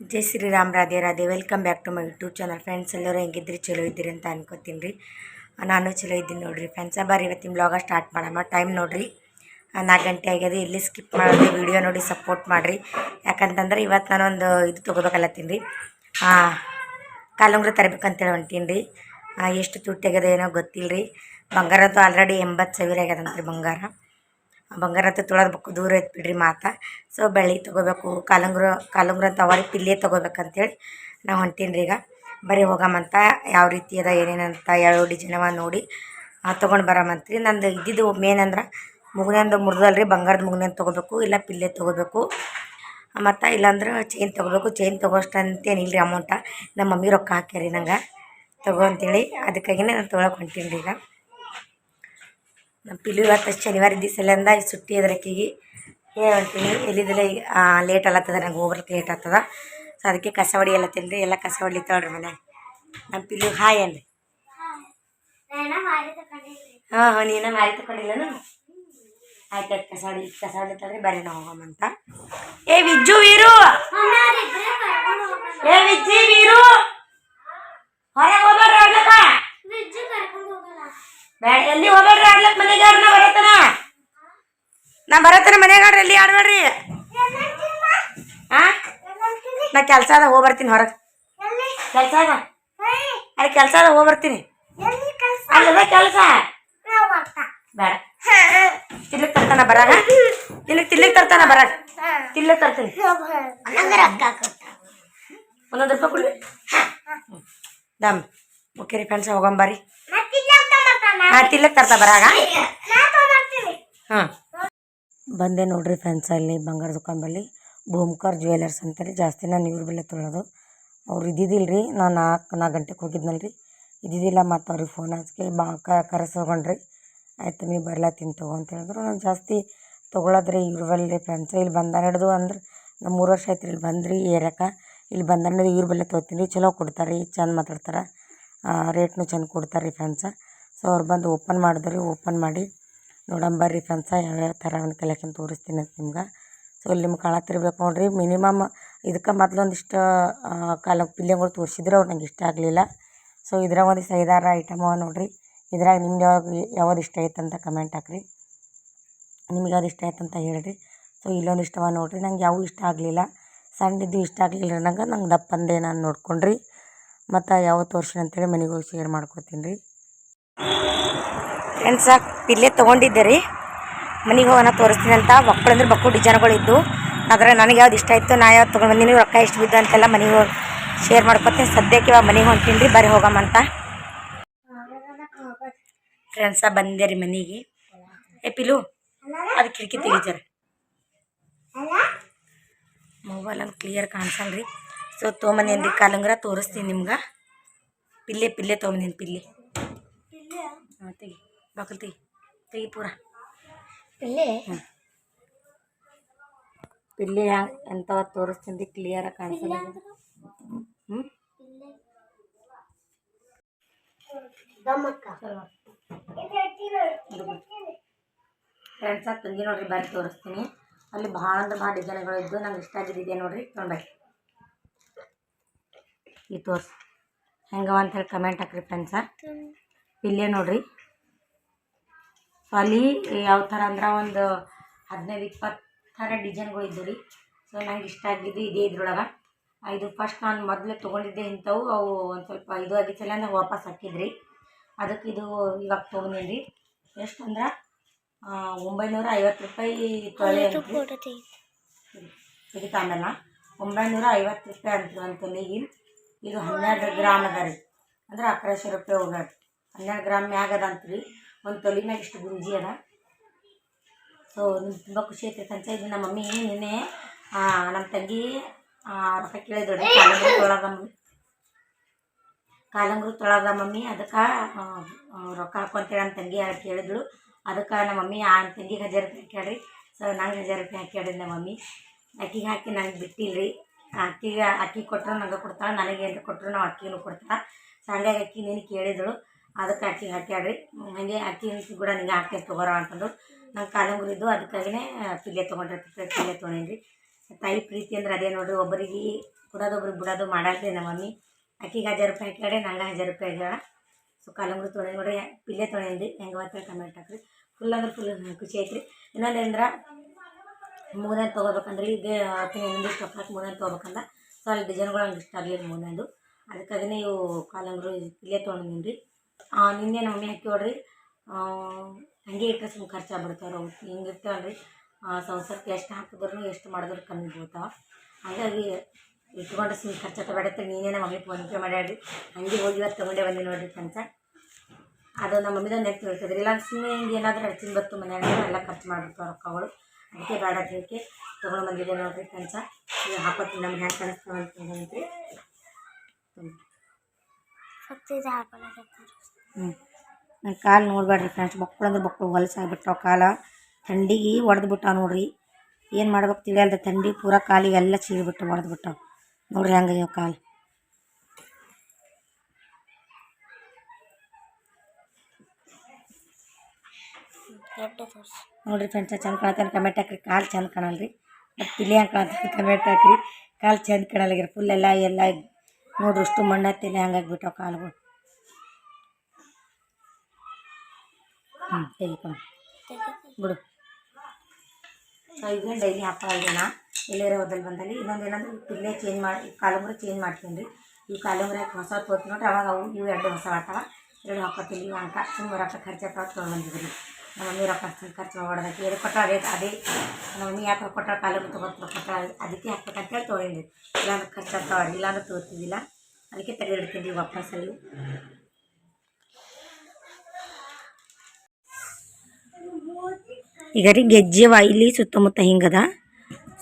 Jai Shri Ram, Radhe Radhe. Welcome back to my YouTube channel friends ಎಲ್ಲರೂ ಹೆಂಗಿದ್ರಿ? ಚಲೋ ಇದ್ದೀರಿ ಅಂತ ಅನ್ಕೋತೀನಿ ರೀ. ನಾನು ಚಲೋ ಇದ್ದೀನಿ ನೋಡಿರಿ ಫ್ರೆಂಡ್ಸ ಬಾರಿ ಇವತ್ತಿನ ಬ್ಲಾಗ ಸ್ಟಾರ್ಟ್ ಮಾಡಮ್ಮ ಟೈಮ್ ನೋಡಿರಿ. ನಾಲ್ಕು ಗಂಟೆ ಆಗ್ಯದ. ಇಲ್ಲಿ ಸ್ಕಿಪ್ ಮಾಡೋದು ವಿಡಿಯೋ ನೋಡಿ ಸಪೋರ್ಟ್ ಮಾಡಿರಿ. ಯಾಕಂತಂದ್ರೆ ಇವತ್ತು ನಾನೊಂದು ಇದು ತೊಗೋಬೇಕಲ್ಲತ್ತೀನಿ ರೀ. ಕಾಲುಂಗ್ರ ತರಬೇಕಂತೇಳಿ ಹೊಂಟೀನಿ ರೀ. ಎಷ್ಟು ತುಟ್ಟಿ ಆಗ್ಯದ ಏನೋ ಗೊತ್ತಿಲ್ಲ ರೀ ಬಂಗಾರದ್ದು ಆಲ್ರೆಡಿ ಎಂಬತ್ತು ಸಾವಿರ ಆಗ್ಯದಂತ್ರಿ ಬಂಗಾರ. ಬಂಗಾರ ಅಂತ ತೊಳೆದ್ಬೇಕು ದೂರ ಐತೆ ಬಿಡ್ರಿ ಮಾತಾ. ಸೊ ಬೆಳ್ಳಿ ತೊಗೋಬೇಕು, ಕಾಲುಂಗ್ರ ಕಾಲುಂಗ್ರ ಅಂತ ಅವರಿ ಪಿಲ್ಲೆ ತೊಗೋಬೇಕಂತೇಳಿ ನಾವು ಹೊಂಟೀನಿ ರೀ ಈಗ. ಬರೀ ಹೋಗಮಂತ, ಯಾವ ರೀತಿ ಅದ, ಏನೇನಂತ ಯಾವ ಡಿಸೈನವ ನೋಡಿ ತೊಗೊಂಡು ಬರಮಂತ್ರಿ. ನಂದು ಇದ್ದಿದ್ದು ಮೇನ್ ಅಂದ್ರೆ ಮುಗಿನಂದು ಮುರಿದಲ್ರಿ, ಬಂಗಾರದ ಮುಗುನೆಂದು ತೊಗೋಬೇಕು, ಇಲ್ಲ ಪಿಲ್ಲೆ ತೊಗೋಬೇಕು. ಮತ್ತು ಇಲ್ಲಾಂದ್ರೆ ಚೈನ್ ತೊಗೋಬೇಕು. ಚೈನ್ ತೊಗೋಷ್ಟಂತೇನಿಲ್ಲ ರೀ ಅಮೌಂಟ ನಮ್ಮ ಮಮ್ಮಿ ರೊಕ್ಕ ಹಾಕ್ಯಾರಿ ನಂಗೆ. ತಗೋ ಅಂತೇಳಿ, ಅದಕ್ಕಾಗಿನೇ ನಾನು ತೊಗೊಳಕ್ಕೆ ಹೊಂಟೀನಿ ರೀ ಈಗ. ನಮ್ಮ ಪಿಲು ಇವತ್ತು ಶನಿವಾರ ದಿವಸಲಿಂದ ಸುಟ್ಟಿ ಅದ್ರಕ್ಕಿಗೆ ಹೇಳ್ತೀನಿ ಎಲ್ಲಿದ್ದಲ್ಲ ಈಗ ಲೇಟ್ ಅಲ್ಲತ್ತದ ನಂಗೆ ಹೋಗ್ರಕ್ಕೆ ಲೇಟ್ ಆಗ್ತದ. ಸೊ ಅದಕ್ಕೆ ಕಸ ಎಲ್ಲ ರೀ ಎಲ್ಲ ಕಸ ಹೊಡಿತಾಳ್ರಿ ಮನೆ ನಮ್ಮ ಪಿಲು ಹಾಯ್ ಅನ್ರಿ. ಹಾಂ ಹಾಂ, ನೀನ ಮಾರಿ ತಗೊಂಡಿಲ್ಲನು ಆಯ್ತು ಆಯ್ತು, ಕಸ ಹೊಡಿ, ಕಸ ಹೊಡಿತಾಳ್ರಿ ಬರ್ರಿ ನಾವು ಹೋಗಮ್ಮಂತ ಏ, ವಿಜ್ಜು ವೀರು! ಏ, ವಿಜ್ಜಿ ವೀರು! ಹೊರಗೆ ಹೋಗ್ಬೇಡ್ರಿ ಎಲ್ಲಿ ಹೋಗ್ಬೇಡ್ರಿ ಆಡ್ಲಕ್ ಮನೆಗೆ ನಾ ಬರತನ ನಾ ಬರತ್ತನ ಮನೆಗಾಡ್ರಿ ಎಲ್ಲಿ ಆಡ್ಬೇಡ್ರಿ ಆ? ನಾ ಕೆಲಸ ಅದ ಹೋಗಿ ಬರ್ತೀನಿ ಹೊರಗೆ. ಕೆಲಸ ಅದ ಅಲ್ಲಿ ಕೆಲಸ ಅದ ಹೋಗಿ ಬರ್ತೀನಿ. ಅಲ್ಲದ ಕೆಲಸ? ಬೇಡ. ತಿನ್ಲಿಕ್ ತರ್ತಾನ ಬರಾಗ? ನಿನಗೆ ತಿನ್ಲಿಕ್ ತರ್ತಾನ ಬರಾಗ? ತಿನ್ಲಿಕ್ ತರ್ತೀನಿ. ಒಂದೊಂದು ರೂಪಾಯಿ ಕೊಡ್ಲಿ ದಮ್. ಓಕೆ ರೀ ಫ್ರೆಂಡ್ಸ್ ಹೋಗಂಬರಿ ಹಾಂ ತಿನ್ಲಿಕ್ ತರ್ತಾ ಬರಾಗ? ಬಂದೆ ನೋಡ್ರಿ ಫ್ರೆಂಡ್ಸ್ ಅಲ್ಲಿ, ಬಂಗಾರ ಭೂಮಕರ್ ಭೂಮ್ಕರ್ ಜ್ಯುವೆಲರ್ಸ್ ಅಂತೇಳಿ ಜಾಸ್ತಿ ನಾನು ಇವ್ರ ಬೆಲೆ ತೊಳೋದು. ಅವ್ರು ಇದ್ದಿದ್ದಿಲ್ಲ ನಾನು ನಾಲ್ಕು ನಾಲ್ಕು ಗಂಟೆಗೆ ಹೋಗಿದ್ನಲ್ಲ ರೀ ಇದ್ದಿದ್ದಿಲ್ಲ ಮತ್ತು ಅವ್ರಿಗೆ ಫೋನ್ ಹಚ್ಚಿ, ಬಾ ಕರೆಸ್ಕೊಂಡ್ರಿ ಆಯ್ತು ಮೀ ತಿನ್ ತಗೋ ಅಂತ ಹೇಳಿದ್ರು. ನಾನು ಜಾಸ್ತಿ ತೊಗೊಳೋದ್ರಿ, ಇವ್ರ ಬಲ್ಲಿ ಫ್ರೆಂಡ್ಸ್ ಇಲ್ಲಿ ಬಂದ ಹಿಡ್ದು ಅಂದ್ರೆ ನಮ್ಮ ಮೂರು ವರ್ಷ ಆಯ್ತು ಇಲ್ಲಿ ಬಂದ್ರಿ, ಏರ್ಯಾಕ. ಇಲ್ಲಿ ಬಂದ ಹಿಡಿದು ಇವ್ರ ಬಲ್ಲೇ ತೊಗೋತೀನಿ, ಚಲೋ ಕೊಡ್ತಾರೆ ರೀ ಚಂದ ಮಾತಾಡ್ತಾರೆ. ರೇಟ್ನು ಚೆಂದ ಕೊಡ್ತಾರೆ ರೀ ಫ್ರೆಂಡ್ಸ ಸೊ ಅವ್ರು ಬಂದು ಓಪನ್ ಮಾಡಿದ್ರಿ, ಓಪನ್ ಮಾಡಿ ನೋಡಂಬರ್ರಿ ಫ್ರೆಂಡ್ಸ, ಯಾವ್ಯಾವ ಥರ ಒಂದು ಕಲೆಕ್ಷನ್ ತೋರಿಸ್ತೀನಿ ಅಂತ ನಿಮ್ಗೆ. ಸೊ ಇಲ್ಲಿ ನಿಮ್ಗೆ ಕಾಣತ್ತಿರ್ಬೇಕು ನೋಡಿರಿ, ಮಿನಿಮಮ್ ಇದಕ್ಕೆ ಮೊದಲೊಂದಿಷ್ಟು ಕಾಲ ಪಿಲ್ಲೆಗಳು ತೋರಿಸಿದ್ರು ಅವ್ರು ನಂಗೆ ಇಷ್ಟ ಆಗಲಿಲ್ಲ. ಸೊ ಇದ್ರಾಗ ಒಂದು ಐದಾರು ಐಟಮ್ ಅವ ನೋಡಿರಿ, ಇದ್ರಾಗ ನಿಮ್ಗೆ ಯಾವಾಗ ಯಾವ್ದು ಇಷ್ಟ ಆಯ್ತು ಅಂತ ಕಮೆಂಟ್ ಹಾಕ್ರಿ. ನಿಮ್ಗೆ ಯಾವ್ದು ಇಷ್ಟ ಆಯ್ತು ಅಂತ ಹೇಳ್ರಿ. ಸೊ ಇಲ್ಲೊಂದು ಇಷ್ಟವ ನೋಡಿರಿ, ನಂಗೆ ಯಾವೂ ಇಷ್ಟ ಆಗಲಿಲ್ಲ. ಸಣ್ಣದ್ದು ಇಷ್ಟ ಆಗಲಿಲ್ಲ ನಂಗೆ ನಂಗೆ ದಪ್ಪಂದೇ ನಾನು ನೋಡ್ಕೊಂಡ್ರಿ. ಮತ್ತು ಯಾವ ತೋರ್ಸಿ ಅಂತೇಳಿ ಮನೆಗೆ ಹೋಗಿ ಶೇರ್ ಮಾಡ್ಕೊತೀನಿ ರೀ. ಫ್ರೆಂಡ್ಸ ಪಿಲ್ಲೆ ತೊಗೊಂಡಿದ್ದೆ ರೀ. ಮನೆಗೆ ಹೋಗೋಣ ತೋರಿಸ್ತೀನಿ ಅಂತ. ಮಕ್ಕಳು ಅಂದ್ರೆ ಮಕ್ಕಳು ಡಿಸೈನ್ಗಳು ಇದ್ದು. ಆದರೆ ನನಗೆ ಯಾವ್ದು ಇಷ್ಟ ಆಯಿತು, ನಾ ಯಾವ್ದು ತೊಗೊಂಡು ಬಂದೀನಿ, ರೊಕ್ಕ ಎಷ್ಟು ಬಿದ್ದು ಅಂತೆಲ್ಲ ಮನೆಗೆ ಹೋಗಿ ಶೇರ್ ಮಾಡ್ಕೊತೀನಿ. ಸದ್ಯಕ್ಕೆ ಇವಾಗ ಮನೆಗೆ ಹೊಂಟೀನಿ ರೀ, ಬರೀ ಅಂತ. ಫ್ರೆಂಡ್ಸ ಬಂದೆ ರೀ ಮನೆಗೆ. ಏ ಪಿಲು, ಅದು ಕಿಟಕಿ ತೆಗಿತಾರೆ ಮೊಬೈಲ್ ಅಂತ ಕ್ಲಿಯರ್ ಕಾಣಿಸಲ್ ರೀ. ಸೊ ತೊಗೊಂಬಂದೇನು ರೀ ಕಾಲಂಗ್ರ, ತೋರಿಸ್ತೀನಿ ನಿಮ್ಗೆ. ಪಿಲ್ಲೆ ಪಿಲ್ಲೆ ತೊಗೊಂಬಂದೀನಿ ಪಿಲ್ಲೆ. ತೆಗಿ. ಬಾಕಲ್ ತೆಗಿ ತೆಗಿ ಪೂರ ಹ್ಞೂ ಪಿಲ್ಲೆ ಹ್ಯಾಂಗೆ ಎಂಥವ ತೋರಿಸ್ತೀನಿ ಕ್ಲಿಯರಾಗಿ ಕಾಣಿಸಲ್ಲ. ಹ್ಞೂ ಫ್ರೆಂಡ್ಸ ತಂದಿ ನೋಡ್ರಿ ಬಾರಿ ತೋರಿಸ್ತೀನಿ. ಅಲ್ಲಿ ಭಾಳ ಅಂದ್ರೆ ಭಾಳ ಡಿಸೈನ್ಗಳು ಇದ್ದು ನಂಗೆ ಇಷ್ಟ ಆಗಿದ್ದಿದೆ ನೋಡ್ರಿ ತೊಗೊಂಡ್ಬರ್ರಿ ಈ ತೋರಿಸಿ. ಹೆಂಗವ ಅಂತ ಹೇಳಿ ಕಮೆಂಟ್ ಹಾಕ್ರಿ ಫ್ರೆಂಡ್ಸ ಪಿಲ್ಲೆ ನೋಡ್ರಿ. ಸೊ ಅಲ್ಲಿ ಯಾವ ಥರ ಅಂದ್ರೆ ಒಂದು ಹದಿನೈದು ಇಪ್ಪತ್ತು ಥರ ಡಿಸೈನ್ಗಳು ಇದ್ದವು ರೀ. ಸೊ ನಂಗೆ ಇಷ್ಟ ಆಗಿದ್ದು ಇದೇ ಇದ್ರೊಳಗೆ. ಇದು ಫಸ್ಟ್ ನಾನು ಮೊದಲೇ ತೊಗೊಂಡಿದ್ದೆ ಇಂಥವು ಅವು ಒಂದು ಸ್ವಲ್ಪ ಇದು ಆಗಿತ್ತಲ್ಲ ಅಂದ್ರೆ ವಾಪಸ್ ಹಾಕಿದ್ರಿ. ಅದಕ್ಕೆ ಇದು ಇವಾಗ ತೊಗೊಂಡೀನಿ ರೀ. ಎಷ್ಟು ಅಂದ್ರೆ ಒಂಬೈನೂರ ಐವತ್ತು ರೂಪಾಯಿ ತೊಳೆ ಇದು ಆಮೇಲೆ ಒಂಬೈನೂರ ಐವತ್ತು ರೂಪಾಯಿ ಅಂತ ಈಗ ಇದು ಹನ್ನೆರಡು ಗ್ರಾಮ್ ಅದ ರೀ. ಅಂದ್ರೆ ಅಕರಾಶಿ ರೂಪಾಯಿ ಹೋಗ್ಯಾರ ಹನ್ನೆರಡು ಗ್ರಾಮ್ ಮ್ಯಾಗದ ಅಂತೀವಿ ಅಂತ್ರಿ. ಒಂದು ತೊಲಿನಾಗ ಇಷ್ಟು ಗುಂಜಿ ಅದ. ಸೊ ನಿಮ್ಗೆ ತುಂಬ ಖುಷಿ ಐತೆ ಅಂತ ಇದು ನಮ್ಮ ಮಮ್ಮಿ ನಿನ್ನೆ ನಮ್ಮ ತಂಗಿ ರೊಕ್ಕ ಕೇಳಿದಳು ಕಾಲಂಗ್ರು ತೊಳಗ ಮಮ್ಮಿ. ಕಾಲಂಗ್ರು ತೊಳದ ಮಮ್ಮಿ ಅದಕ್ಕೆ ರೊಕ್ಕ ಹಾಕೊಂತೇಳಿ ನಮ್ಮ ತಂಗಿ ಕೇಳಿದ್ಳು. ಅದಕ್ಕೆ ನಮ್ಮ ಮಮ್ಮಿ, ಆ ತಂಗಿಗೆ ಹಜಾರ್ ರೂಪಾಯಿ ಹಾಕ್ಯಾಡ್ರಿ ಸೊ ನಂಗೆ ಹಜಾರ್ ರೂಪಾಯಿ ಹಾಕ್ಯಾಡ್ರಿ ನಮ್ಮ ಮಮ್ಮಿ. ಅಕ್ಕಿಗೆ ಹಾಕಿ ನನಗೆ ರೀ ಅಕ್ಕಿಗೆ, ಅಕ್ಕಿ ಕೊಟ್ಟರು ನನಗೆ ಕೊಡ್ತಾಳೆ, ನನಗೆ ಏನು ಕೊಟ್ಟರು ನಾವು ಅಕ್ಕಿನೂ ಕೊಡ್ತಾಳೆ. ಸೊ ಅಕ್ಕಿ ನೀನು ಕೇಳಿದಳು. ಅದಕ್ಕೆ ಅಕ್ಕಿಗೆ ಹಾಕ್ಯಾಡ್ರಿ ಹಾಗೆ ಅಕ್ಕಿ ಕೂಡ ನಿಂಗೆ ಹಾಕ್ತೇನೆ ತೊಗೋರ ಅಂತಂದು ನಂಗೆ ಕಾಲಂಗ್ರು ಇದ್ದು ಅದಕ್ಕಾಗಿನೇ ಪಿಲ್ಲೆ ತೊಗೊಂಡ್ರೆ ಪಿಲ್ಲೆ ತೊಗೊಂಡೇನಿ ತಾಯಿ ಪ್ರೀತಿ ಅಂದ್ರೆ ಅದೇ ನೋಡ್ರಿ, ಒಬ್ಬರಿಗೆ ಕೊಡೋದು ಒಬ್ರಿಗೆ ಬಿಡೋದು ಮಾಡಲ್ರಿ ನಮ್ಮ ಮಮ್ಮಿ ಅಕ್ಕಿಗೆ ಹಜಾರ್ ರೂಪಾಯಿ ಹಾಕ್ಯಾಡೆ ನಂಗೆ ಹಜಾರ್ ರೂಪಾಯಿ ಆಗ್ಯಾಳ ಸೊ ಕಾಲಂಗುರಿ ತೊಳೆ ನೋಡ್ರಿ ಪಿಲ್ಲೆ ರೀ ಹೆಂಗೆ ಬರ್ತದೆ ಕಮೆಂಟ್ ಹಾಕ್ರಿ. ಫುಲ್ ಅಂದ್ರೆ ಫುಲ್ ಖುಷಿ ಐತ್ರಿ ಇನ್ನೊಂದು ಏನಂದ್ರೆ ಮೂನೇದು ತೊಗೋಬೇಕಂದ್ರೆ ಈಗ ಇನ್ನೊಂದಿಷ್ಟು ಹಾಕಿ ಮೂನೇದು ತೊಗೋಬೇಕಂದ್ರೆ ಸೊ, ಅಲ್ಲಿ ಡಿಸೈನ್ಗಳು ಹಂಗೆ ಇಷ್ಟ ಆಗಲಿ ಮೂನೇದು ಅದಕ್ಕಾಗಿನೇ ಇವು ಕಾಲಂಗ್ರು ಇಲ್ಲೇ ತೊಗೊಂಡಿನಿ ರೀ ನಿನ್ನೆ ನಮ್ಮ ಮಮ್ಮಿ ಹಾಕಿ ನೋಡ್ರಿ ಹಂಗೆ ಇಟ್ಟರೆ ಸುಮ್ಮನೆ ಖರ್ಚಾಗ್ಬಿಡ್ತಾವೆ ಅವು ಹಿಂಗೆ ಇರ್ತಾವಲ್ಲ ರೀ ಸಂಸಾರಕ್ಕೆ ಎಷ್ಟು ಹಾಕಿದ್ರು ಎಷ್ಟು ಮಾಡಿದ್ರು ಕಮ್ಮಿ ಬೀಳ್ತಾವೆ. ಹಾಗಾಗಿ ಇಟ್ಕೊಂಡ್ರೆ ಸುಮ್ಮನೆ ಖರ್ಚು ತಗೊಂಡೈತೆ ನೀನೇ ನಮ್ಮ ಮಮ್ಮಿ ಫೋನ್ ಪೇ ಮಾಡ್ಯಾಡ್ರಿ ಹಂಗೆ ಹೋಗಿ ಇವತ್ತು ತೊಗೊಂಡೆ ಬಂದೆ ನೋಡ್ರಿ ಕಂಚ ಅದು ನಮ್ಮ ಮಮ್ಮಿದ ನೆಕ್ ತಿಳ್ತದ್ರಿ. ಇಲ್ಲ ಸುಮ್ಮನೆ ಹಿಂಗೆ ಏನಾದರೂ ಹೆಚ್ಚಿನ ಬತ್ತು ಮನ್ಯಾಗ, ಎಲ್ಲ ಖರ್ಚು ಮಾಡಿರ್ತಾವೆ ರೊಕ್ಕಗಳು ಅದಕ್ಕೆ ಬೇಡ ಅದಕ್ಕೆ ತೊಗೊಂಡು ಬಂದಿದ್ದೆ ನೋಡ್ರಿ ಈಗ ಹಾಕೋತೀನಿ, ನಮ್ಗೆ ಹ್ಯಾಂಗೆ ಹ್ಞೂ ನನ್ನ ಕಾಲು ನೋಡಬೇಡ್ರಿ ಫ್ರೆಂಡ್ಸ್ ಮಕ್ಕಳು ಅಂದ್ರೆ ಮಕ್ಕಳು ಹೊಲಸಾಗ್ಬಿಟ್ಟಾವ ಕಾಲ. ಥಂಡಿಗೆ ಒಡೆದು ಬಿಟ್ಟಾವ ನೋಡ್ರಿ. ಏನು ಮಾಡ್ಬೇಕು ತಿಳಿಯಲ್ದ ಥಂಡಿ ಪೂರ ಕಾಲಿಗೆ ಎಲ್ಲ ಚೀರ್ಬಿಟ್ಟು ಒಡೆದು ಬಿಟ್ಟಾವ. ನೋಡ್ರಿ ಹಂಗಾಗ್ಯಾವ ಕಾಲು. ನೋಡ್ರಿ ಫ್ರೆಂಡ್ಸ್ ಚಂದ ಕಾಣ್ತಾನೆ ಕಮೆಂಟ್ ಹಾಕ್ರಿ. ಕಾಲು ಚಂದ ಕಾಣಲ್ರಿ. ಮತ್ತು ಪಿಲಿ ಹಂಗೆ ಕಾಣತ್ತಾನೆ ಕಮೆಂಟ್ ಹಾಕ್ರಿ. ಕಾಲು ಚಂದ ಕಾಣಲ್ಲಾಗ್ಯಾರ ಫುಲ್ ಎಲ್ಲ ಎಲ್ಲ ನೋಡ್ರಿ ಅಷ್ಟು ಮಣ್ಣು ಹತ್ತಿಲ್ಲ ಹಂಗಾಗ್ಬಿಟ್ಟಾವ ಕಾಲುಗಳು. ಹ್ಞೂ ತೆಗಿಕೊ. ಬಿಡು. ಈಗ ಡೈಲಿ ಹಾಕೊಳ್ಳಿ ನಾ ಎಲ್ಲೇರೋ ಹೋದಲ್ಲಿ ಬಂದಲ್ಲಿ. ಇನ್ನೊಂದು ಏನಂದ್ರೆ ಇಲ್ಲೇ ಚೇಂಜ್ ಮಾಡಿ ಕಾಲುಂಗ್ರೆ ಚೇಂಜ್ ಮಾಡ್ತೀನಿ ರೀ ಈ ಕಾಲುಂಗ್ರ ಹೊಸ ತೋತ್ ನೋಡ್ರಿ? ಅವಾಗ ಅವು, ಇವು ಎರಡು ಹೊಸ ಆಟವ ಎರಡು ಹಾಕೋತೀನಿ ಇವು ಅಂಕ ಸುಮ್ಮನೆ ರೊಕ್ಕ ಖರ್ಚು ತೊಗೊಂಡು ಬಂದಿದ್ರಿ ನಮ್ಮ ಮಮ್ಮಿ ರೊಕ್ಕ ಖರ್ಚು ಮಾಡ್ಬೇಕು ಎರಡು ಕೊಟ್ಟ ಅದೇ ಅದೇ ನಮ್ಮ ಯಾಕೆ ಯಾಕೆ ಕೊಟ್ಟ ಅದಕ್ಕೆ ತೊಗೊತ ಕೊಟ್ಟ ಅದಕ್ಕೆ ಹಾಕ್ಬೇಕಂತೇಳಿ ತೊಗೊಂಡಿದ್ದೆ. ಇಲ್ಲಾಂದ್ರೆ ಖರ್ಚಾಗ್ತಾವ ಇಲ್ಲಾಂದ್ರೆ ತೋರ್ತಿದ್ದಿಲ್ಲ. ಅದಕ್ಕೆ ತೆಗೆದಿಡ್ತೀನಿ ವಾಪಸ್ಸಲ್ಲಿ ಈಗ ರೀ ಗೆಜ್ಜೆ ಅವ ಇಲ್ಲಿ ಸುತ್ತಮುತ್ತ ಹಿಂಗದ.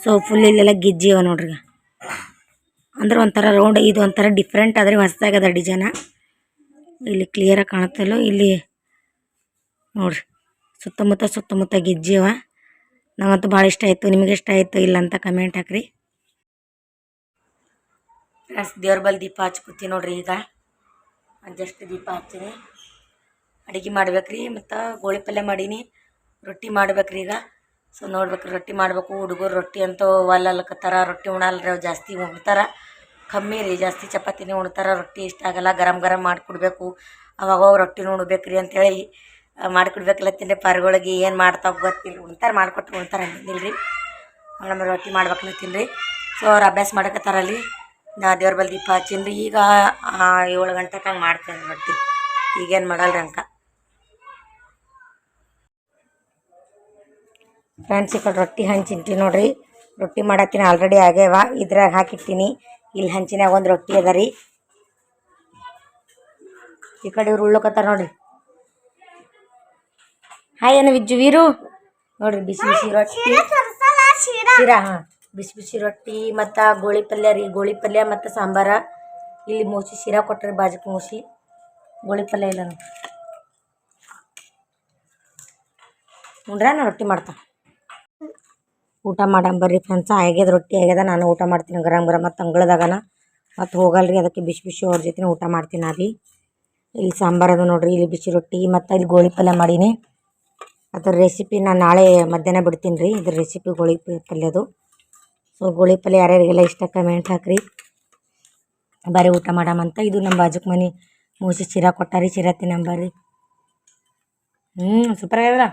ಸೊ ಫುಲ್ ಇಲ್ಲೆಲ್ಲ ಗೆಜ್ಜೆ ಅವ ನೋಡ್ರಿ. ಅಂದ್ರೆ ಒಂಥರ ರೌಂಡ್ ಇದು ಒಂಥರ ಡಿಫ್ರೆಂಟ್ ಆದರೆ ಹೊಸ್ದಾಗದ ಡಿಸೈನ ಇಲ್ಲಿ ಕ್ಲಿಯರಾಗಿ ಕಾಣುತ್ತಲ್ಲೋ, ಇಲ್ಲಿ ನೋಡ್ರಿ. ಸುತ್ತಮುತ್ತ ಸುತ್ತಮುತ್ತ ಗೆಜ್ಜೆ ನಂಗಂತೂ ಭಾಳ ಇಷ್ಟ ಆಯಿತು, ನಿಮಗೆ ಇಷ್ಟ ಆಯಿತು, ಇಲ್ಲ ಅಂತ ಕಮೆಂಟ್ ಹಾಕ್ರಿ. ಫ್ರೆಂಡ್ಸ್ ದೇವ್ರ ಬಲ್ ದೀಪ ಹಚ್ಕೊತೀವಿ ನೋಡ್ರಿ ಈಗ. ಜಸ್ಟ್ ದೀಪ ಹಚ್ಚಿನಿ. ಅಡುಗೆ ಮಾಡ್ಬೇಕ್ರಿ, ಮತ್ತು ಗೋಳಿ ಪಲ್ಯ ಮಾಡೀನಿ. ರೊಟ್ಟಿ ಮಾಡ್ಬೇಕ್ರಿ ಈಗ. ಸೊ ನೋಡ್ಬೇಕು ರೊಟ್ಟಿ ಮಾಡಬೇಕು. ಹುಡುಗರು ರೊಟ್ಟಿ ಅಂತೂ ಒಲ್ಲಲ್ಕತ್ತಾರ ರೊಟ್ಟಿ ಉಣಲ್ರಿ, ಅವು ಜಾಸ್ತಿ ಉಣ್ತಾರ. ಕಮ್ಮಿ ರೀ, ಜಾಸ್ತಿ ಚಪಾತಿನೇ ಉಣ್ತಾರ, ರೊಟ್ಟಿ ಇಷ್ಟ ಆಗಲ್ಲ, ಗರಂ ಗರಂ ಮಾಡಿಕೊಡ್ಬೇಕು. ಅವಾಗ ಅವಾಗ ರೊಟ್ಟಿನೂ ಉಣ್ಬೇಕ್ರಿ ಅಂತೇಳಿ ಮಾಡಿಕೊಡ್ಬೇಕಲ್ಲತ್ತೀನಿ ಪಾರ್ಗಳಿಗೆ ಏನು ಮಾಡ್ತಾವೆ ಗೊತ್ತಿಲ್ಲ. ಉಣ್ತಾರೆ ಮಾಡಿಕೊಟ್ರು, ಉಣ್ತಾರೆ ಇಲ್ಲ ರೀ ನಮ್ಮ ರೊಟ್ಟಿ ಮಾಡ್ಬೇಕಲ್ಲತ್ತೀನಿ ರೀ ಸೊ ಅವ್ರು ಅಭ್ಯಾಸ ಮಾಡಕತ್ತಾರಲ್ಲಿ ನಾ ದೇವ್ರ ಬಲ್ ದೀಪ ಹಚ್ಚಿನ್ರಿ. ಈಗ ಏಳು ಗಂಟೆಗೆ ಹಂಗೆ ಮಾಡ್ತೇನೆ ರೊಟ್ಟಿ. ಈಗೇನು ಮಾಡಲ್ರಿ ಅಂಕ. ಫ್ರೆಂಡ್ಸ್ ಈ ಕಡೆ ರೊಟ್ಟಿ ಹಂಚಿಂತೀನಿ ನೋಡ್ರಿ. ರೊಟ್ಟಿ ಮಾಡತ್ತೀನಿ ಆಲ್ರೆಡಿ ಆಗ್ಯಾವ. ಇದ್ರಾಗ ಹಾಕಿಟ್ಟಿನಿ. ಇಲ್ಲಿ ಹಂಚಿನಾಗ ಒಂದು ರೊಟ್ಟಿ ಅದ ರೀ ಈ ಕಡೆ ಇವ್ರು ಉಳ್ಳಕತ್ತಾರ ನೋಡ್ರಿ. ಹಾಯ್ ಏನು ವಿಜ್ಜು ವೀರು. ನೋಡ್ರಿ ಬಿಸಿ ಬಿಸಿ ರೊಟ್ಟಿ. ಶಿರಾ ಹಾಂ. ಬಿಸಿ ಬಿಸಿ ರೊಟ್ಟಿ ಮತ್ತು ಗೋಳಿ ಪಲ್ಯ ರೀ. ಗೋಳಿ ಪಲ್ಯ ಮತ್ತು ಸಾಂಬಾರ. ಇಲ್ಲಿ ಮೋಸಿ ಶಿರಾ ಕೊಟ್ಟರೆ ಬಾಜಕ್ಕೆ ಮೋಸಿ. ಗೋಳಿ ಪಲ್ಯ ಇಲ್ಲ ನೋಡಿ ಉಂಡ್ರ ನಾ ರೊಟ್ಟಿ ಮಾಡ್ತಾ ಊಟ ಬರ್ರಿ ಫ್ರೆಂಡ್ಸ್ ಆಗ್ಯದ ರೊಟ್ಟಿ ಆಗ್ಯದ ನಾನು ಊಟ ಮಾಡ್ತೀನಿ ಗರಂ ಗರಂ ಮತ್ತು ಅಂಗಳದಾಗನ. ಮತ್ತು ಹೋಗಲ್ರಿ ಅದಕ್ಕೆ ಬಿಸಿ ಬಿಸಿ ಅವ್ರ ಜೊತೆ ಊಟ ಮಾಡ್ತೀನಿ ಅಲ್ಲಿ ಇಲ್ಲಿ ಸಾಂಬಾರು ಅದ ನೋಡ್ರಿ ಇಲ್ಲಿ ಬಿಸಿ ರೊಟ್ಟಿ ಮತ್ತು ಇಲ್ಲಿ ಗೋಳಿ ಪಲ್ಯ ಮಾಡೀನಿ. ಅದ್ರ ರೆಸಿಪಿ ನಾನು ನಾಳೆ ಮಧ್ಯಾಹ್ನ ಬಿಡ್ತೀನಿ ರೀ. ಇದ್ರ ರೆಸಿಪಿ ಗೋಳಿ ಪಲ್ಯದು. ಸೊ ಗೋಳಿ ಪಲ್ಯ ಯಾರ್ಯಾರಿಗೆಲ್ಲ ಇಷ್ಟ ಕಮೆಂಟ್ ಹಾಕ್ರಿ. ಬರೀ ಊಟ ಮಾಡಮಂತ ಇದು ನಮ್ಮ ಬಾಜುಕ್ ಮನೆ ಮೂಸಿ ಚೀರ ಕೊಟ್ಟಾರಿ. ಚೀರ ತಿನ್ನಂಬರ್ರಿ ಹ್ಞೂ ಸೂಪರ್ ಆಗ್ಯದ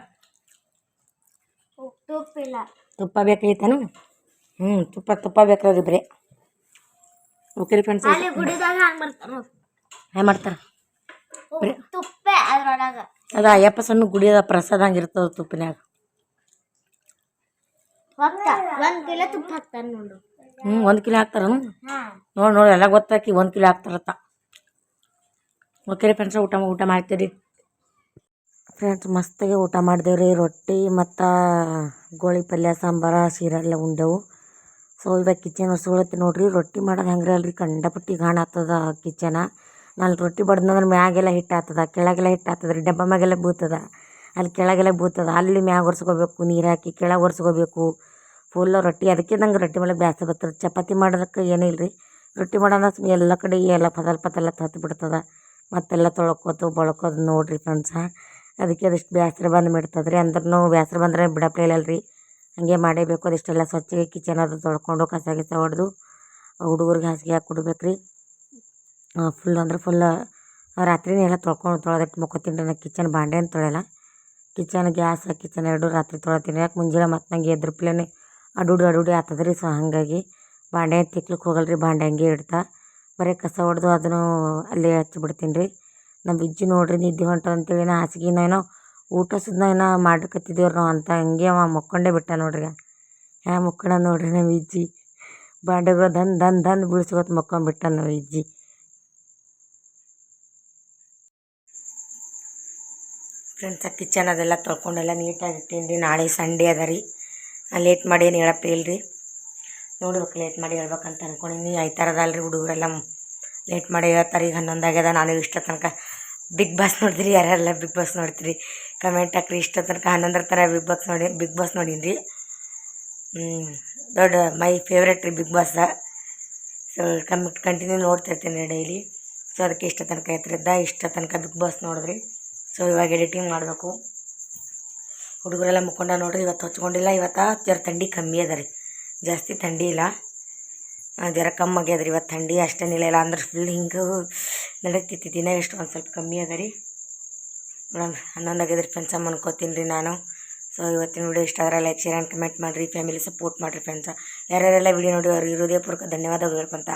ತುಪ್ಪ ಬೇಕಾಗಿತ್ತೇನು? ಹ್ಞೂ ತುಪ್ಪ ತುಪ್ಪ ಬೇಕಾದ್ರೆ ಬರೀ ಓಕೆ ರೀ ಫ್ರೆಂಡ್ಸ್ ಹಂಗ್ ಮಾಡ್ತಾರೆ ತುಪ್ಪ ಅದ್ರೊಳಗ. ಅದು ಅಯ್ಯಪ್ಪ ಸಣ್ಣ ಗುಡಿಯದ ಪ್ರಸಾದ ಹಂಗಿರ್ತದೆ ತುಪ್ಪಿನಾಗ ಹ್ಮ್ ಒಂದ್ ಕಿಲೋ ತುಪ್ಪ ಹಾಕ್ತಾರ ನೋಡು. ಹ್ಞೂ ಒಂದು ಕಿಲೋ ಹಾಕ್ತಾರನು ನೋಡಿ ನೋಡಿ ಎಲ್ಲ ಗೊತ್ತಾಕಿ ಒಂದು ಕಿಲೋ ಹಾಕ್ತಾರತ್ತ. ಓಕೆ ರೀ ಫ್ರೆಂಡ್ಸ್ ಊಟ ಊಟ ಮಾಡ್ತೀರಿ. ಫ್ರೆಂಡ್ಸ್ ಮಸ್ತಾಗಿ ಊಟ ಮಾಡಿದೆವು ರೀ ರೊಟ್ಟಿ ಮತ್ತು ಗೋಳಿ ಪಲ್ಯ ಸಾಂಬಾರ ಎಲ್ಲ ಉಂಡೆವು. ಸೊ ಇವಾಗ ಕಿಚನ್ ಹೊಸ್ಕೊಳತ್ತಿ ನೋಡ್ರಿ ರೊಟ್ಟಿ ಮಾಡೋದು ಹೆಂಗ್ರಿ ಅಲ್ರಿ ಕಂಡಪಟ್ಟಿ ಗಾಣ ಆಗ್ತದ ಕಿಚನ ನಾನು ರೊಟ್ಟಿ ಬಡ್ದಂದ್ರೆ ಮ್ಯಾಗೆಲ್ಲ ಹಿಟ್ಟು ಆಗ್ತದ ಕೆಳಗೆಲ್ಲ ಹಿಟ್ಟು ಆಗ್ತದ ರೀ ಡಬ್ಬ ಮ್ಯಾಗೆಲ್ಲ ಬೂತದ ಅಲ್ಲಿ ಕೆಳಗೆಲ್ಲ ಬೂತದ ಅಲ್ಲಿ ಮ್ಯಾಗ ಒರೆಸ್ಕೋಬೇಕು, ನೀರು ಹಾಕಿ ಕೆಳಗೆ ಒರೆಸ್ಕೋಬೇಕು. ಫುಲ್ಲು ರೊಟ್ಟಿ, ಅದಕ್ಕೆ ನಂಗೆ ರೊಟ್ಟಿ ಮೇಲೆ ಬ್ಯಾಸರ ಬರ್ತದೆ. ಚಪಾತಿ ಮಾಡೋದಕ್ಕೆ ಏನೂ ಇಲ್ಲ ರೀ ರೊಟ್ಟಿ ಮಾಡೋಣ ಎಲ್ಲ ಕಡೆ ಎಲ್ಲ ಪದಲ್ ಪದಲ್ ಹತ್ತು ಬಿಡ್ತದೆ. ಮತ್ತೆಲ್ಲ ತೊಳ್ಕೋತು ಬಳ್ಕೋದು ನೋಡ್ರಿ ಫ್ರೆಂಡ್ಸ ಅದಕ್ಕೆ ಅದಿಷ್ಟು ಬೇಸರ ಬಂದು ಬಿಡ್ತದೆ ರೀ ಅಂದ್ರೂ ಬೇಸರ ಬಂದರೆ ಬಿಡಪ್ಲೇ ಇಲ್ಲ ರೀ ಹಂಗೆ ಮಾಡೇಬೇಕು ಅದಿಷ್ಟೆಲ್ಲ ಸ್ವಚ್ಛಗೆ ಕಿಚನ್ ಅದು ತೊಳ್ಕೊಂಡು ಕಸ ಗಿಸ ಹೊಡೆದು ಹುಡುಗರಿಗೆ ಹಾಸಿಗೆ ಹಾಕಿ ಕೊಡ್ಬೇಕು ರೀ ಫುಲ್ ಅಂದ್ರೆ ಫುಲ್ ರಾತ್ರಿನೇ ಎಲ್ಲ ತೊಳ್ಕೊಂಡು ತೊಳೆದಿಟ್ಟು ಮುಕ್ಕೋತೀನಿ ರೀ. ನಾನು ಕಿಚನ್ ಬಾಂಡೆನ ತೊಳೆಯಲ್ಲ. ಕಿಚನ್ ಗ್ಯಾಸ್ ಕಿಚನ್ ಎರಡು ರಾತ್ರಿ ತೊಳಿತೀನಿ ಯಾಕೆ ಮುಂಜಾನೆ ಮತ್ತೆ ನಂಗೆ ಎದ್ರ ಅಡುಡಿ ಅಡುಡಿ ಆಗ್ತದೆ ರೀ ಸೊ ಹಾಗಾಗಿ ಬಾಂಡೆ ತಿಕ್ಲಿಕ್ಕೆ ಹೋಗಲ್ಲ ರೀ ಬಾಂಡೆ ಹಂಗೆ ಇಡ್ತಾ ಬರೀ ಕಸ ಹೊಡೆದು ಅದನ್ನು ಅಲ್ಲೇ ಹಚ್ಚಿಬಿಡ್ತೀನಿ ರೀ. ನಮ್ಮ ಬಿಜ್ಜಿ ನೋಡ್ರಿ, ನಿದ್ದೆ ಹೊಂಟದ ಅಂತೇಳಿ ನಾ ಹಾಸಿಗೆನ ಏನೋ ಊಟ ಸುದ್ನ ಏನೋ ಮಾಡ್ಕತ್ತಿದ್ದೇವ್ರಿ ನಾವು ಅಂತ ಹಂಗೆ ಅವ ಮಕ್ಕೊಂಡೇ ಬಿಟ್ಟ ನೋಡ್ರಿ. ಹ್ಯಾ ಮುಕ್ಕೊಂಡ ನೋಡ್ರಿ ನಮ್ಮ ಇಜ್ಜಿ ಬಾಂಡೆಗಳು ದಂದ್ ದಂದ್ ದಂದ್ ಬೀಳ್ಸ್ಕೊತ ಮಕ್ಕೊಂಬಿಟ್ಟ ನಮ್ಮ ವಿಜ್ಜಿ ಫ್ರೆಂಡ್ಸ್ ಕಿಚನ್ ಅದೆಲ್ಲ ತೊಳ್ಕೊಂಡೆಲ್ಲ ನೀಟಾಗಿ ಇಟ್ಟೀನಿ ರೀ ನಾಳೆ ಸಂಡೇ ಅದ ರೀ. ಲೇಟ್ ಮಾಡಿ ಏನು ಹೇಳಪ್ಪ ಇಲ್ರಿ ನೋಡ್ಬೇಕು ಲೇಟ್ ಮಾಡಿ ಹೇಳ್ಬೇಕಂತ ಅನ್ಕೊಂಡಿನಿ. ಆಯ್ತಾರದಲ್ಲ ರೀ ಹುಡುಗರೆಲ್ಲ ಲೇಟ್ ಮಾಡಿ ಹೇಳ್ತಾರೆ. ಈಗ ಹನ್ನೊಂದು ಆಗ್ಯದ. ನಾನು ಇಷ್ಟ ತನಕ ಬಿಗ್ ಬಾಸ್ ನೋಡಿದ್ರಿ ಯಾರೆಲ್ಲ ಬಿಗ್ ಬಾಸ್ ನೋಡ್ತೀರಿ? ಕಮೆಂಟ್ ಹಾಕ್ರಿ. ಇಷ್ಟ ತನಕ ಹನ್ನೊಂದರ ಥರ ಬಿಗ್ ಬಾಸ್ ನೋಡಿ ಬಿಗ್ ಬಾಸ್ ನೋಡೀನಿ ರೀ ದೊಡ್ಡ ಮೈ ಫೇವ್ರೆಟ್ ರೀ big boss so come continue ನೋಡ್ತಿರ್ತೀನಿ ಡೈಲಿ. ಸೊ ಅದಕ್ಕೆ ಇಷ್ಟ ತನಕ ಎತ್ತರಿದ್ದ ಇಷ್ಟ ತನಕ ಬಿಗ್ ಬಾಸ್ ನೋಡಿದ್ರಿ. ಸೊ ಇವಾಗ ಎಡಿಟಿಂಗ್ ಮಾಡಬೇಕು. ಹುಡುಗರೆಲ್ಲ ಮುಖಂಡ ನೋಡ್ರಿ ಇವತ್ತು ಹಚ್ಕೊಂಡಿಲ್ಲ ಇವತ್ತು ಜರ ಥಂಡಿ ಕಮ್ಮಿ ಅದ ರೀ. ಜಾಸ್ತಿ ಥಂಡಿ ಇಲ್ಲ. ಆ, ಜರ ಕಮ್ಮಿ ಆಗ್ಯದ ಇವತ್ತು ಥಂಡಿ. ಅಷ್ಟೇನಿಲ್ಲ ಇಲ್ಲ. ಅಂದ್ರೆ ಫುಲ್ ಹಿಂಗೆ ನಡಕ್ತಿತ್ತು ದಿನ ಎಷ್ಟು ಒಂದು ಸ್ವಲ್ಪ ಕಮ್ಮಿ ಅದ ರೀ. ಮೇಡಮ್ ಹನ್ನೊಂದು ಆಗ್ಯದ ರೀ ಫ್ರೆಂಡ್ಸ ಅನ್ಕೋತೀನಿ ರೀ ನಾನು. ಸೊ ಇವತ್ತಿನ ವಿಡಿಯೋ ಇಷ್ಟ ಆದರೆ ಲೈಕ್ ಶೇರ್ ಆ್ಯಂಡ್ ಕಮೆಂಟ್ ಮಾಡಿರಿ. ಫ್ಯಾಮಿಲಿ ಸಪೋರ್ಟ್ ಮಾಡಿರಿ ಫ್ರೆಂಡ್ಸ ಯಾರ್ಯಾರೆಲ್ಲ ವಿಡಿಯೋ ನೋಡಿ ಅವ್ರಿಗೆ ಹೃದಯಪೂರ್ವಕ ಧನ್ಯವಾದಗಳು ಹೇಳ್ಕೊಂತ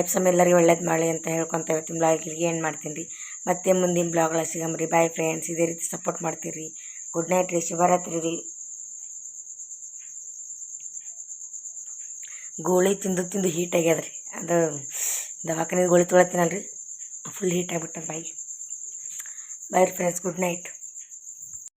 ಎಪ್ಸಮ್ ಎಲ್ಲರಿಗೂ ಒಳ್ಳೇದು ಮಾಡಲಿ ಅಂತ ಹೇಳ್ಕೊತ ಇವತ್ತಿನ ಬ್ಲಾಗ್ ಇಲ್ಲಿಗೆ ಏನು ಮಾಡ್ತೀನಿ ರೀ. ಮತ್ತೆ ಮುಂದಿನ ಬ್ಲಾಗ್ಗಳ ಸಿಗಮ್ರಿ ಬಾಯ್ ಫ್ರೆಂಡ್ಸ್ ಇದೇ ರೀತಿ ಸಪೋರ್ಟ್ ಮಾಡ್ತೀರಿ. ಗುಡ್ ನೈಟ್ ರೀ. ಶಿವರಾತ್ರಿ ರೀ. ಗೋಳಿ ತಿಂದು ತಿಂದು ಹೀಟ್ ಆಗ್ಯದ ಅದು ದವಾಖಾನೆ ಗೋಳಿ ತೊಳತ್ತೀನಲ್ರಿ. ಫುಲ್ ಹೀಟ್ ಆಗಿಬಿಟ್ಟ ಬಾಯಿಗೆ ಬಾಯ್ ಫ್ರೆಂಡ್ಸ್ ಗುಡ್ ನೈಟ್